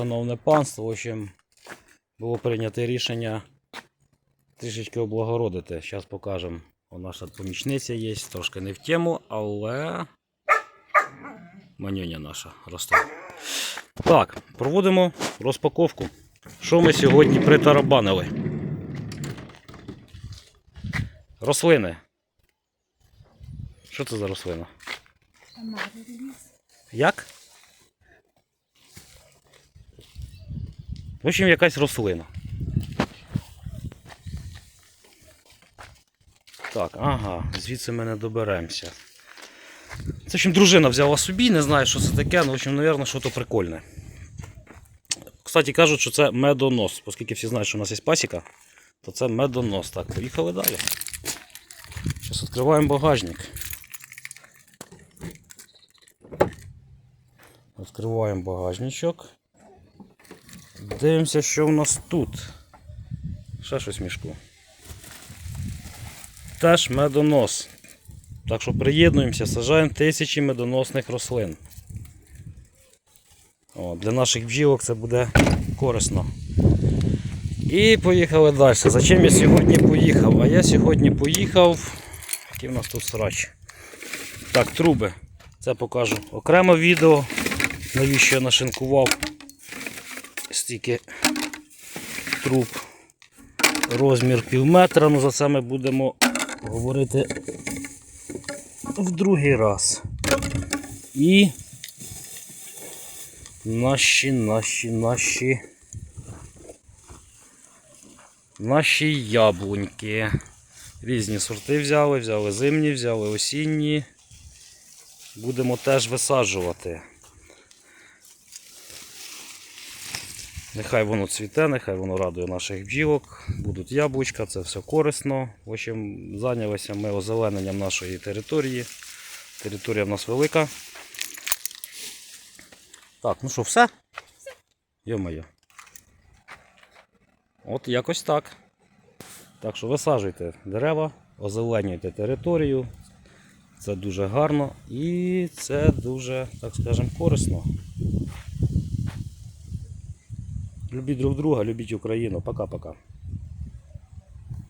Шановне панство, в общем, було прийнято рішення трішечки облагородити. Зараз покажемо. У нас тут помічниця є, трошки не в тему, але манюня наша росте. Так, проводимо розпаковку. Що ми сьогодні притарабанили? Рослини. Що це за рослина? Як? В общем, якась рослина. Так, ага, звідси ми не доберемося. Це, в общем, дружина взяла собі, не знаю, що це таке, але, в общем, мабуть, що то прикольне. Кстати, кажуть, що це медонос. Оскільки всі знають, що у нас є пасіка, то це медонос. Так, поїхали далі. Зараз відкриваємо багажник. Відкриваємо багажничок. Дивимося, що в нас тут. Ще щось в мішку. Теж медонос. Так що приєднуємося, сажаємо тисячі медоносних рослин. О, для наших бджілок це буде корисно. І поїхали далі. Зачем я сьогодні поїхав? А я сьогодні поїхав. Який в нас тут срач? Так, труби. Це покажу окремо відео. Навіщо я нашинкував стільки труб. Розмір пів метра, ну за це ми будемо говорити в другий раз. І наші, наші, наші. Наші яблуньки. Різні сорти взяли, взяли зимні, взяли осінні. Будемо теж висаджувати. Нехай воно цвіте, нехай воно радує наших бджілок. Будуть яблучка, це все корисно. В общем, зайнялися ми озелененням нашої території. Територія в нас велика. Так, ну що, все? Йо-моє. От якось так. Так що висаджуйте дерева, озеленюйте територію. Це дуже гарно і це дуже, так скажемо, корисно. Любіть друг друга, любіть Україну. Пока-пока.